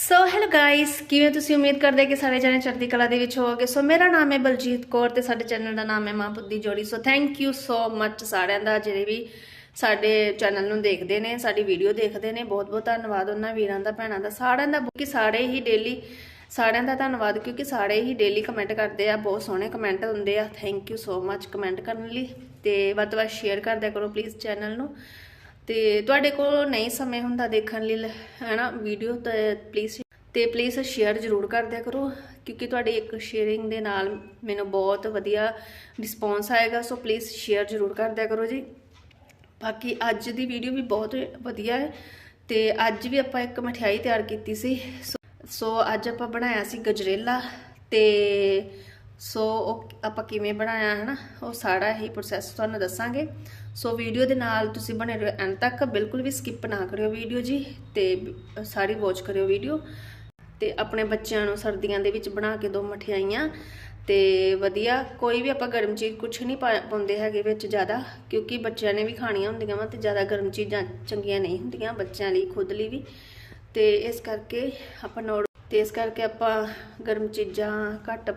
So hello guys ਕਿਵੇਂ ਤੁਸੀਂ ਉਮੀਦ ਕਰਦੇ ਕਿ ਸਾਰੇ ਜਣੇ ਚੜ੍ਹਦੀ ਕਲਾ ਦੇ ਵਿੱਚ ਹੋਵੋਗੇ? ਸੋ ਮੇਰਾ ਨਾਮ ਹੈ ਬਲਜੀਤ ਕੌਰ ਤੇ ਸਾਡੇ ਚੈਨਲ ਦਾ ਨਾਮ ਹੈ ਮਾਂ ਬੁੱਧੀ ਜੋੜੀ। ਸੋ ਥੈਂਕ ਯੂ ਸੋ ਮੱਚ ਸਾਰਿਆਂ ਦਾ ਜਿਹੜੇ ਵੀ ਸਾਡੇ ਚੈਨਲ ਨੂੰ ਦੇਖਦੇ ਨੇ, ਸਾਡੀ ਵੀਡੀਓ ਦੇਖਦੇ ਨੇ। ਬਹੁਤ ਬਹੁਤ ਧੰਨਵਾਦ ਉਹਨਾਂ ਵੀਰਾਂ ਦਾ, ਭੈਣਾਂ ਦਾ। ਸਾਰਿਆਂ ਦਾ ਕਿ ਸਾਰੇ ਹੀ ਡੇਲੀ ਸਾਰਿਆਂ ਦਾ ਧੰਨਵਾਦ ਕਿਉਂਕਿ ਸਾਰੇ ਹੀ ਡੇਲੀ ਕਮੈਂਟ ਕਰਦੇ ਆ। ਬਹੁਤ ਸੋਹਣੇ ਕਮੈਂਟ ਹੁੰਦੇ ਆ। Thank you so much comment ਕਰਨ ਲਈ ਤੇ ਵੱਧ ਤੋਂ ਵੱਧ ਸ਼ੇਅਰ ਕਰਦਿਆ ਕਰੋ ਪਲੀਜ਼ ਚੈਨਲ ਨੂੰ। ਤੇ ਤੁਹਾਡੇ ਕੋਲ ਨਹੀਂ ਸਮੇਂ ਹੁੰਦਾ ਦੇਖਣ ਲਈ, ਹੈਨਾ ਵੀਡੀਓ ਤਾਂ ਪਲੀਜ਼ ਤੇ ਪਲੀਜ਼ ਸ਼ੇਅਰ ਜ਼ਰੂਰ ਕਰ ਦਿਆ ਕਰੋ, ਕਿਉਂਕਿ ਤੁਹਾਡੀ ਇੱਕ ਸ਼ੇਅਰਿੰਗ ਦੇ ਨਾਲ ਮੈਨੂੰ ਬਹੁਤ ਵਧੀਆ ਰਿਸਪੌਂਸ ਆਏਗਾ ਸੋ ਪਲੀਜ਼ ਸ਼ੇਅਰ ਜ਼ਰੂਰ ਕਰ ਦਿਆ ਕਰੋ ਜੀ। ਬਾਕੀ ਅੱਜ ਦੀ ਵੀਡੀਓ ਵੀ ਬਹੁਤ ਵਧੀਆ ਹੈ, ਤੇ ਅੱਜ ਵੀ ਆਪਾਂ ਇੱਕ ਮਠਿਆਈ ਤਿਆਰ ਕੀਤੀ ਸੀ ਸੋ- ਸੋ ਅੱਜ ਆਪਾਂ ਬਣਾਇਆ ਸੀ ਗਜਰੇਲਾ, ਤੇ ਸੋ ਉਹ ਆਪਾਂ ਕਿਵੇਂ ਬਣਾਇਆ ਹੈ ਨਾ ਉਹ ਸਾਰਾ ਹੀ ਪ੍ਰੋਸੈਸ ਤੁਹਾਨੂੰ ਦੱਸਾਂਗੇ। ਸੋ ਵੀਡੀਓ ਦੇ ਨਾਲ ਤੁਸੀਂ ਬਣੇ ਰਹੋ ਐਂਡ ਤੱਕ। ਬਿਲਕੁਲ ਵੀ ਸਕਿਪ ਨਾ ਕਰਿਓ ਵੀਡੀਓ ਜੀ ਤੇ ਸਾਰੀ ਵਾਚ ਕਰਿਓ ਵੀਡੀਓ। ਤੇ ਆਪਣੇ ਬੱਚਿਆਂ ਨੂੰ ਸਰਦੀਆਂ ਦੇ ਵਿੱਚ ਬਣਾ ਕੇ ਦੋ ਮਠਿਆਈਆਂ। ਤੇ ਵਧੀਆ, ਕੋਈ ਵੀ ਆਪਾਂ ਗਰਮ ਚੀਜ਼ ਕੁਝ ਨਹੀਂ ਪਾ- ਪਾਉਂਦੇ ਹੈਗੇ ਵਿੱਚ ਜ਼ਿਆਦਾ, ਕਿਉਂਕਿ ਬੱਚਿਆਂ ਨੇ ਵੀ ਖਾਣੀਆਂ ਹੁੰਦੀਆਂ ਵਾ ਤੇ ਜ਼ਿਆਦਾ ਗਰਮ ਚੀਜ਼ਾਂ ਚੰਗੀਆਂ ਨਹੀਂ ਹੁੰਦੀਆਂ ਬੱਚਿਆਂ ਲਈ, ਖੁਦ ਲਈ ਵੀ। ਤੇ ਇਸ ਕਰਕੇ ਆਪਾਂ ਨੋਟ ਤੇ ਇਸ ਕਰਕੇ ਆਪਾਂ ਗਰਮ ਚੀਜ਼ਾਂ ਘੱਟ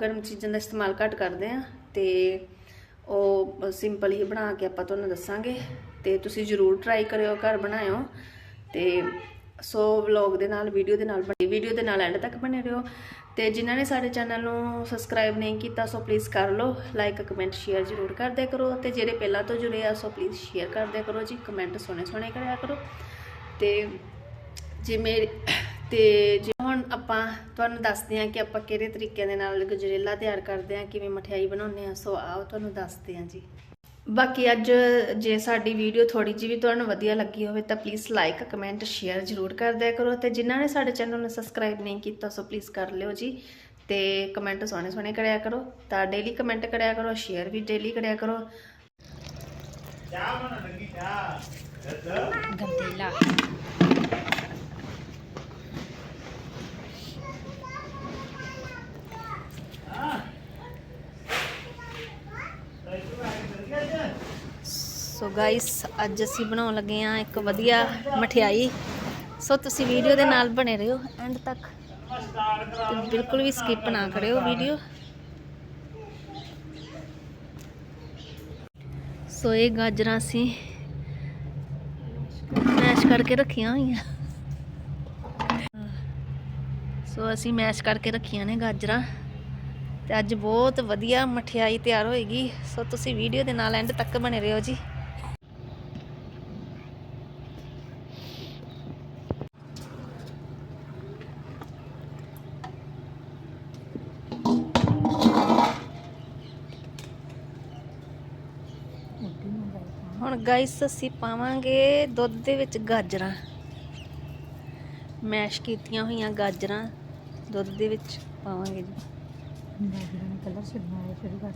ਗਰਮ ਚੀਜ਼ਾਂ ਦਾ ਇਸਤੇਮਾਲ ਘੱਟ ਕਰਦੇ ਆ। ਤੇ ਉਹ ਸਿੰਪਲ ਹੀ ਬਣਾ ਕੇ ਆਪਾਂ ਤੁਹਾਨੂੰ ਦੱਸਾਂਗੇ ਤੇ ਤੁਸੀਂ ਜਰੂਰ ਟਰਾਈ ਕਰਿਓ, ਘਰ ਬਣਾਇਓ ਤੇ ਸੋ ਵਲੌਗ ਦੇ ਨਾਲ ਵੀਡੀਓ ਦੇ ਨਾਲ ਬਣੀ ਵੀਡੀਓ ਦੇ ਨਾਲ ਐਂਡ ਤੱਕ ਬਣੇ ਰਹੋ ਤੇ ਜਿਨ੍ਹਾਂ ਨੇ ਸਾਡੇ ਚੈਨਲ ਨੂੰ ਸਬਸਕ੍ਰਾਈਬ ਨਹੀਂ ਕੀਤਾ, ਸੋ ਪਲੀਜ਼ ਕਰ ਲਓ ਲਾਈਕ ਕਮੈਂਟ ਸ਼ੇਅਰ ਜ਼ਰੂਰ ਕਰਦੇ ਕਰੋ ਤੇ ਜਿਹੜੇ ਪਹਿਲਾਂ ਤੋਂ ਜੁੜੇ ਆ, ਸੋ ਪਲੀਜ਼ ਸ਼ੇਅਰ ਕਰਦੇ ਕਰੋ ਜੀ ਕਮੈਂਟ ਸੋਹਣੇ ਸੋਹਣੇ ਕਰਿਆ ਕਰੋ ਤੇ ਜੇ ਮੇਰੇ ਤੇ ਜੇ ਹੁਣ ਆਪਾਂ ਤੁਹਾਨੂੰ ਦੱਸਦੇ ਹਾਂ ਕਿ ਆਪਾਂ ਕਿਹੜੇ ਤਰੀਕੇ ਦੇ ਨਾਲ ਗਜਰੇਲਾ ਤਿਆਰ ਕਰਦੇ ਹਾਂ ਕਿਵੇਂ ਮਠਿਆਈ ਬਣਾਉਂਦੇ ਹਾਂ ਸੋ ਆਓ ਤੁਹਾਨੂੰ ਦੱਸਦੇ ਹਾਂ ਜੀ। ਬਾਕੀ ਅੱਜ ਜੇ ਸਾਡੀ ਵੀਡੀਓ ਥੋੜੀ ਜਿਹੀ ਵੀ ਤੁਹਾਨੂੰ ਵਧੀਆ ਲੱਗੀ ਹੋਵੇ ਤਾਂ ਪਲੀਜ਼ ਲਾਈਕ ਕਮੈਂਟ ਸ਼ੇਅਰ ਜ਼ਰੂਰ ਕਰ ਦਿਆ ਕਰੋ ਤੇ ਜਿਨ੍ਹਾਂ ਨੇ ਸਾਡੇ ਚੈਨਲ ਨੂੰ ਸਬਸਕ੍ਰਾਈਬ ਨਹੀਂ ਕੀਤਾ ਸੋ ਪਲੀਜ਼ ਕਰ ਲਿਓ ਜੀ ਤੇ ਕਮੈਂਟ ਸੋਹਣੇ ਸੋਹਣੇ ਕਰਿਆ ਕਰੋ ਤਾਂ ਡੇਲੀ ਕਮੈਂਟ ਕਰਿਆ ਕਰੋ ਸ਼ੇਅਰ ਵੀ ਡੇਲੀ ਕਰਿਆ ਕਰੋ। ਗੰਦੇਲਾ। ਸੋ ਗਾਇਸ ਅੱਜ ਅਸੀਂ ਬਣਾਉਣ ਲੱਗੇ ਆ ਇੱਕ ਵਧੀਆ ਮਠਿਆਈ। ਸੋ ਤੁਸੀਂ ਵੀਡੀਓ ਦੇ ਨਾਲ ਬਣੇ ਰਹੋ ਐਂਡ ਤੱਕ। ਬਿਲਕੁਲ ਵੀ ਸਕਿਪ ਨਾ ਕਰਿਓ ਵੀਡੀਓ। ਸੋ ਇਹ ਗਾਜਰਾਂ ਅਸੀਂ ਮੈਸ਼ ਕਰਕੇ ਰੱਖੀਆਂ ਹੋਈਆਂ। ਸੋ ਅਸੀਂ ਮੈਸ਼ ਕਰਕੇ ਰੱਖੀਆਂ ਨੇ ਗਾਜਰਾਂ। ਤੇ ਅੱਜ ਬਹੁਤ ਵਧੀਆ ਮਠਿਆਈ ਤਿਆਰ ਹੋਏਗੀ। ਸੋ ਤੁਸੀਂ ਵੀਡੀਓ ਦੇ ਨਾਲ ਐਂਡ ਤੱਕ ਬਣੇ ਰਹੋ ਜੀ। ਹੁਣ ਗਾਇਸ ਅਸੀਂ ਪਾਵਾਂਗੇ ਦੁੱਧ ਦੇ ਵਿੱਚ ਗਾਜਰਾਂ। ਮੈਸ਼ ਕੀਤੀਆਂ ਹੋਈਆਂ ਗਾਜਰਾਂ। ਦੁੱਧ ਦੇ ਵਿੱਚ ਪਾਵਾਂਗੇ ਜੀ। ਗਾਜਰਾਂ ਨੇ ਕਲਰ ਛੱਡਣਾ ਸ਼ੁਰੂ ਕਰ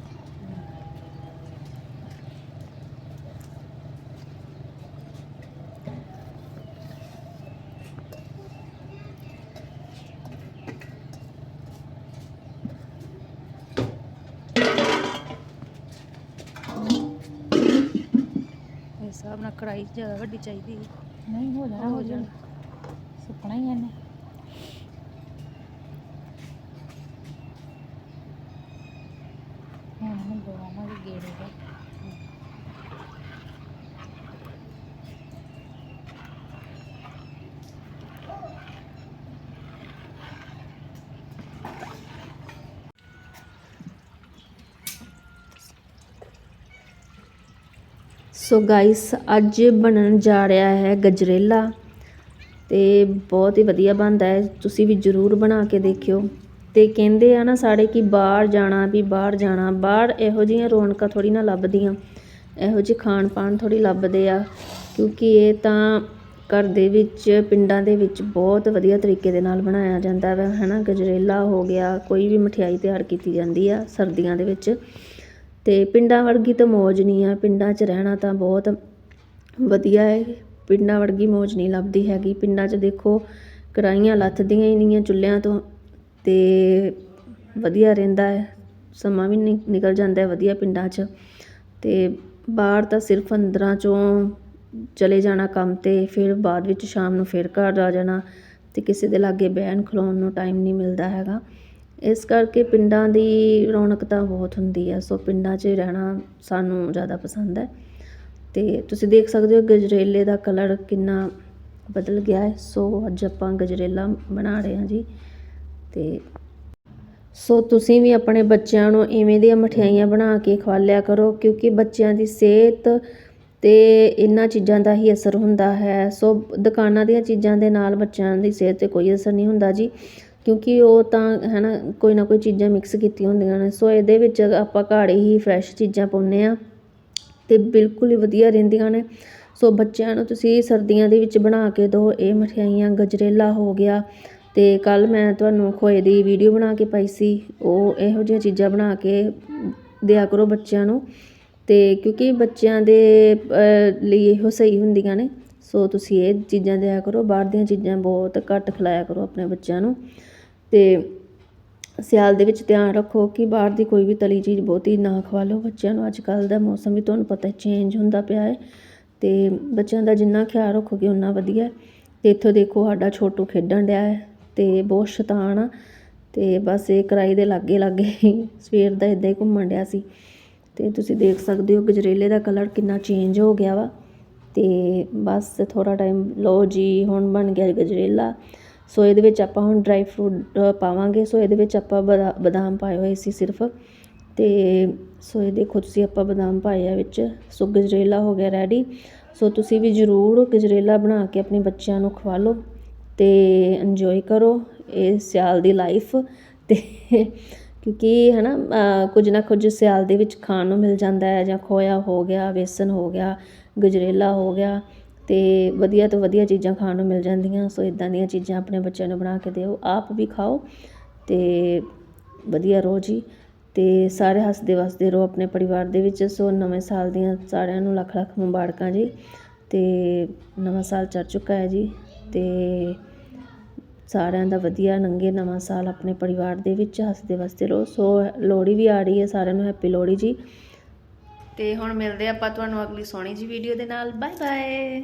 ਇਸ ਹਿਸਾਬ ਨਾਲ ਕੜਾਈ ਜ਼ਿਆਦਾ ਵੱਡੀ ਚਾਹੀਦੀ ਹੈ ਨਹੀਂ ਹੋ ਜਾਣਾ ਹੋ ਜਾਣਾ। ਸੁੱਕਣਾ ਹੀ ਇਹਨੇ। ਹੁਣ ਮੈਂ ਦਵਾਵਾਂਗੇ ਗੇੜੇ ਦਾ ਸੋ ਗਾਇਸ ਅੱਜ ਬਣਨ ਜਾ ਰਿਹਾ ਹੈ ਗਜਰੇਲਾ ਤੇ ਬਹੁਤ ਹੀ ਵਧੀਆ ਬਣਦਾ ਹੈ। ਤੁਸੀਂ ਵੀ ਜਰੂਰ ਬਣਾ ਕੇ ਦੇਖਿਓ। ਤੇ ਕਹਿੰਦੇ ਆ ਨਾ ਸਾਡੇ ਕਿ ਬਾਹਰ ਜਾਣਾ ਵੀ ਬਾਹਰ ਜਾਣਾ, ਬਾਹਰ ਇਹੋ ਜਿਹੀਆਂ ਰੌਣਕਾਂ ਥੋੜੀ ਨਾ ਲੱਭਦੀਆਂ। ਇਹੋ ਜਿਹੇ ਖਾਣ ਪਾਣ ਥੋੜੀ ਲੱਭਦੇ ਆ। ਕਿਉਂਕਿ ਇਹ ਤਾਂ ਘਰ ਦੇ ਵਿੱਚ, ਪਿੰਡਾਂ ਦੇ ਵਿੱਚ ਬਹੁਤ ਵਧੀਆ ਤਰੀਕੇ ਦੇ ਨਾਲ ਬਣਾਇਆ ਜਾਂਦਾ ਵਾ। ਹਨਾ, ਗਜਰੇਲਾ ਹੋ ਗਿਆ, ਕੋਈ ਵੀ ਮਠਿਆਈ ਤਿਆਰ ਕੀਤੀ ਜਾਂਦੀ ਆ ਸਰਦੀਆਂ ਦੇ ਵਿੱਚ। ਅਤੇ ਪਿੰਡਾਂ ਵਰਗੀ ਤਾਂ ਮੌਜ ਨਹੀਂ ਆ, ਪਿੰਡਾਂ 'ਚ ਰਹਿਣਾ ਤਾਂ ਬਹੁਤ ਵਧੀਆ ਹੈ ਪਿੰਡਾਂ ਵਰਗੀ ਮੌਜ ਨਹੀਂ ਲੱਭਦੀ ਹੈਗੀ। ਪਿੰਡਾਂ 'ਚ ਦੇਖੋ ਕੜਾਹੀਆਂ ਲੱਥਦੀਆਂ ਹੀ ਨਹੀਂ ਆ ਚੁੱਲ੍ਹਿਆਂ ਤੋਂ ਅਤੇ ਵਧੀਆ ਰਹਿੰਦਾ ਹੈ ਸਮਾਂ ਵੀ ਨਿ- ਨਿਕਲ ਜਾਂਦਾ ਵਧੀਆ ਪਿੰਡਾਂ 'ਚ। ਅਤੇ ਬਾਹਰ ਤਾਂ ਸਿਰਫ ਅੰਦਰਾਂ 'ਚੋਂ ਚਲੇ ਜਾਣਾ ਕੰਮ ਤੇ, ਫਿਰ ਬਾਅਦ ਵਿੱਚ ਸ਼ਾਮ ਨੂੰ ਫਿਰ ਘਰ ਆ ਜਾਣਾ ਅਤੇ ਕਿਸੇ ਦੇ ਲਾਗੇ ਬਹਿਣ ਖਲੋਣ ਨੂੰ ਟਾਈਮ ਨਹੀਂ ਮਿਲਦਾ ਹੈਗਾ। ਇਸ ਕਰਕੇ ਪਿੰਡਾਂ ਦੀ ਰੌਣਕ ਤਾਂ ਬਹੁਤ ਹੁੰਦੀ ਹੈ ਸੋ ਪਿੰਡਾਂ 'ਚ ਰਹਿਣਾ ਸਾਨੂੰ ਜ਼ਿਆਦਾ ਪਸੰਦ ਹੈ। ਅਤੇ ਤੁਸੀਂ ਦੇਖ ਸਕਦੇ ਹੋ ਗਜਰੇਲੇ ਦਾ ਕਲਰ ਕਿੰਨਾ ਬਦਲ ਗਿਆ ਹੈ। ਸੋ ਅੱਜ ਆਪਾਂ ਗਜਰੇਲਾ ਬਣਾ ਰਹੇ ਹਾਂ ਜੀ। ਅਤੇ ਸੋ ਤੁਸੀਂ ਵੀ ਆਪਣੇ ਬੱਚਿਆਂ ਨੂੰ ਇਵੇਂ ਦੀਆਂ ਮਠਿਆਈਆਂ ਬਣਾ ਕੇ ਖਵਾਲਿਆ ਕਰੋ, ਕਿਉਂਕਿ ਬੱਚਿਆਂ ਦੀ ਸਿਹਤ ਤੇ ਇਹਨਾਂ ਚੀਜ਼ਾਂ ਦਾ ਹੀ ਅਸਰ ਹੁੰਦਾ ਹੈ। ਸੋ ਦੁਕਾਨਾਂ ਦੀਆਂ ਚੀਜ਼ਾਂ ਦੇ ਨਾਲ ਬੱਚਿਆਂ ਦੀ ਸਿਹਤ ਤੇ ਕੋਈ ਅਸਰ ਨਹੀਂ ਹੁੰਦਾ ਜੀ। ਕਿਉਂਕਿ ਉਹ ਤਾਂ ਹੈ ਨਾ ਕੋਈ ਨਾ ਕੋਈ ਚੀਜ਼ਾਂ ਮਿਕਸ ਕੀਤੀਆਂ ਹੁੰਦੀਆਂ ਨੇ। ਸੋ ਇਹਦੇ ਵਿੱਚ ਆਪਾਂ ਘਰ ਹੀ ਫਰੈਸ਼ ਚੀਜ਼ਾਂ ਪਾਉਂਦੇ ਹਾਂ ਅਤੇ ਬਿਲਕੁਲ ਹੀ ਵਧੀਆ ਰਹਿੰਦੀਆਂ ਨੇ। ਸੋ ਬੱਚਿਆਂ ਨੂੰ ਤੁਸੀਂ ਸਰਦੀਆਂ ਦੇ ਵਿੱਚ ਬਣਾ ਕੇ ਦਿਓ। ਇਹ ਮਠਿਆਈਆਂ, ਗਜਰੇਲਾ ਹੋ ਗਿਆ ਅਤੇ ਕੱਲ੍ਹ ਮੈਂ ਤੁਹਾਨੂੰ ਖੋਏ ਦੀ ਵੀਡੀਓ ਬਣਾ ਕੇ ਪਾਈ ਸੀ। ਉਹ ਇਹੋ ਜਿਹੀਆਂ ਚੀਜ਼ਾਂ ਬਣਾ ਕੇ ਦਿਆ ਕਰੋ ਬੱਚਿਆਂ ਨੂੰ। ਅਤੇ ਕਿਉਂਕਿ ਬੱਚਿਆਂ ਦੇ ਲਈ ਇਹੋ ਸਹੀ ਹੁੰਦੀਆਂ ਨੇ। ਸੋ ਤੁਸੀਂ ਇਹ ਚੀਜ਼ਾਂ ਦਿਆ ਕਰੋ। ਬਾਹਰ ਦੀਆਂ ਚੀਜ਼ਾਂ ਬਹੁਤ ਘੱਟ ਖਿਲਾਇਆ ਕਰੋ ਆਪਣੇ ਬੱਚਿਆਂ ਨੂੰ। ਅਤੇ ਸਿਆਲ ਦੇ ਵਿੱਚ ਧਿਆਨ ਰੱਖੋ ਕਿ ਬਾਹਰ ਦੀ ਕੋਈ ਵੀ ਤਲੀ ਚੀਜ਼ ਬਹੁਤੀ ਨਾ ਖਵਾ ਲਓ। ਬੱਚਿਆਂ ਨੂੰ ਅੱਜ ਕੱਲ੍ਹ ਦਾ ਮੌਸਮ ਵੀ ਤੁਹਾਨੂੰ ਪਤਾ ਚੇਂਜ ਹੁੰਦਾ ਪਿਆ ਹੈ ਅਤੇ ਬੱਚਿਆਂ ਦਾ ਜਿੰਨਾ ਖਿਆਲ ਰੱਖੋਗੇ ਉਨਾ ਵਧੀਆ। ਅਤੇ ਇੱਥੋਂ ਦੇਖੋ ਸਾਡਾ ਛੋਟੂ ਖੇਡਣ ਡਿਆ ਹੈ ਅਤੇ ਬਹੁਤ ਸ਼ੈਤਾਨ ਆ ਅਤੇ ਬਸ ਇਹ ਕਰਾਈ ਦੇ ਲਾਗੇ ਲਾਗੇ ਹੀ ਸਵੇਰ ਦਾ ਇੱਦਾਂ ਹੀ ਘੁੰਮਣ ਡਿਆ ਸੀ। ਅਤੇ ਤੁਸੀਂ ਦੇਖ ਸਕਦੇ ਹੋ ਗਜਰੇਲੇ ਦਾ ਕਲਰ ਕਿੰਨਾ ਚੇਂਜ ਹੋ ਗਿਆ ਵਾ ਅਤੇ ਬਸ ਥੋੜ੍ਹਾ ਟਾਈਮ ਲਓ ਜੀ, ਹੁਣ ਬਣ ਗਿਆ ਗਜਰੇਲਾ। ਸੋ ਇਹਦੇ ਵਿੱਚ ਆਪਾਂ ਹੁਣ ਡਰਾਈ ਫਰੂਟ ਪਾਵਾਂਗੇ। ਸੋ ਇਹਦੇ ਵਿੱਚ ਆਪਾਂ ਬਦਾ- ਬਦਾਮ ਪਾਏ ਹੋਏ ਸੀ ਸਿਰਫ। ਤੇ ਸੋ ਇਹ ਦੇਖੋ ਤੁਸੀਂ ਆਪਾਂ ਬਦਾਮ ਪਾਏ ਆ ਵਿੱਚ। ਸੋ ਗਜਰੇਲਾ ਹੋ ਗਿਆ ਰੈਡੀ ਸੋ ਤੁਸੀਂ ਵੀ ਜ਼ਰੂਰ ਗਜਰੇਲਾ ਬਣਾ ਕੇ ਆਪਣੇ ਬੱਚਿਆਂ ਨੂੰ ਖਵਾ ਲਓ ਤੇ ਇੰਜੋਏ ਕਰੋ ਇਹ ਸਿਆਲ ਦੀ ਲਾਈਫ ਤੇ ਕਿਉਂਕਿ ਹਨਾ, ਅਹ, ਕੁਝ ਨਾ ਕੁਝ ਸਿਆਲ ਦੇ ਵਿੱਚ ਖਾਣ ਨੂੰ ਮਿਲ ਜਾਂਦਾ ਹੈ ਜਾਂ ਖੋਇਆ ਹੋ ਗਿਆ, ਵੇਸਣ ਹੋ ਗਿਆ, ਗਜਰੇਲਾ ਹੋ ਗਿਆ। ਅਤੇ ਵਧੀਆ ਤੋਂ ਵਧੀਆ ਚੀਜ਼ਾਂ ਖਾਣ ਨੂੰ ਮਿਲ ਜਾਂਦੀਆਂ, ਸੋ ਇੱਦਾਂ ਦੀਆਂ ਚੀਜ਼ਾਂ ਆਪਣੇ ਬੱਚਿਆਂ ਨੂੰ ਬਣਾ ਕੇ ਦਿਓ। ਆਪ ਵੀ ਖਾਓ ਅਤੇ ਵਧੀਆ ਰਹੋ ਜੀ ਅਤੇ ਸਾਰੇ ਹੱਸਦੇ ਵੱਸਦੇ ਰਹੋ ਆਪਣੇ ਪਰਿਵਾਰ ਦੇ ਵਿੱਚ। ਸੋ ਨਵੇਂ ਸਾਲ ਦੀਆਂ ਸਾਰਿਆਂ ਨੂੰ ਲੱਖ ਲੱਖ ਮੁਬਾਰਕਾਂ ਜੀ ਅਤੇ ਨਵਾਂ ਸਾਲ ਚੜ੍ਹ ਚੁੱਕਾ ਹੈ ਜੀ ਅਤੇ ਸਾਰਿਆਂ ਦਾ ਵਧੀਆ ਲੰਘੇ ਨਵਾਂ ਸਾਲ ਆਪਣੇ ਪਰਿਵਾਰ ਦੇ ਵਿੱਚ ਹੱਸਦੇ ਵੱਸਦੇ ਰਹੋ। ਸੋ ਲੋਹੜੀ ਵੀ ਆ ਰਹੀ ਹੈ, ਸਾਰਿਆਂ ਨੂੰ ਹੈਪੀ ਲੋਹੜੀ ਜੀ। ਤੇ ਹੁਣ ਮਿਲਦੇ ਆਪਾਂ ਤੁਹਾਨੂੰ ਅਗਲੀ ਸੋਹਣੀ ਜੀ ਵੀਡੀਓ ਦੇ ਨਾਲ। Bye bye